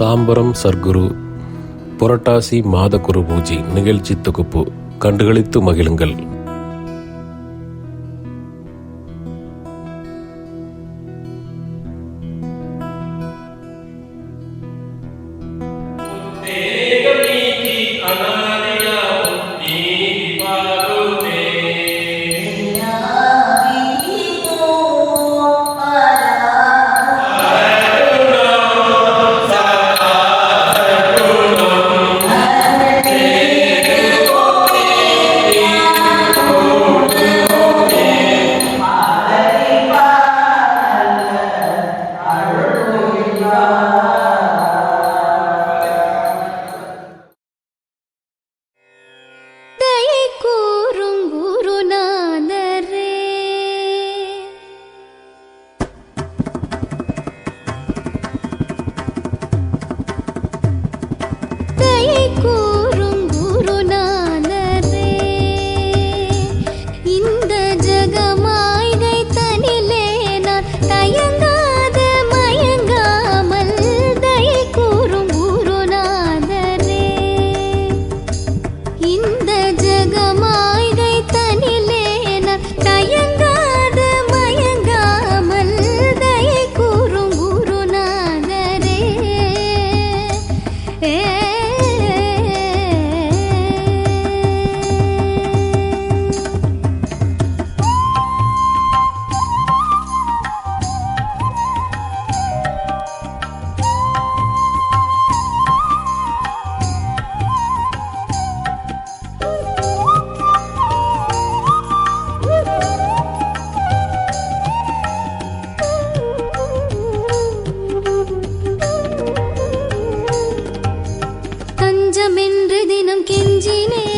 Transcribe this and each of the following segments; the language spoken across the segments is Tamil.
தாம்பரம் சர்க்குரு புரட்டாசி மாத குரு பூஜை நிகழ்ச்சி தொகுப்பு கண்டுகளித்து மகிழுங்கள். தயை தஞ்சமென்று தினம் கெஞ்சினே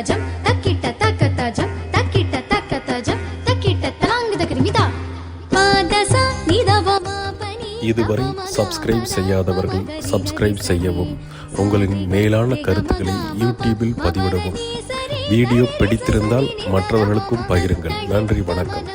தஜம் தக்கிட்ட தக்க தஜம் தக்கிட்ட தக்க தஜம் தக்கிட்ட தலாங்கு தக்கிரிமிதா பாதசா நிதவமா இதுவரை சப்ஸ்கிரைப் செய்யாதவர்கள் சப்ஸ்கிரைப் செய்யவும் உங்களின் மேலான கருத்துக்களை யூடியூபில் பதிவிடவும். வீடியோ பிடித்திருந்தால் மற்றவர்களுக்கும் பகிருங்கள். நன்றி வணக்கம்.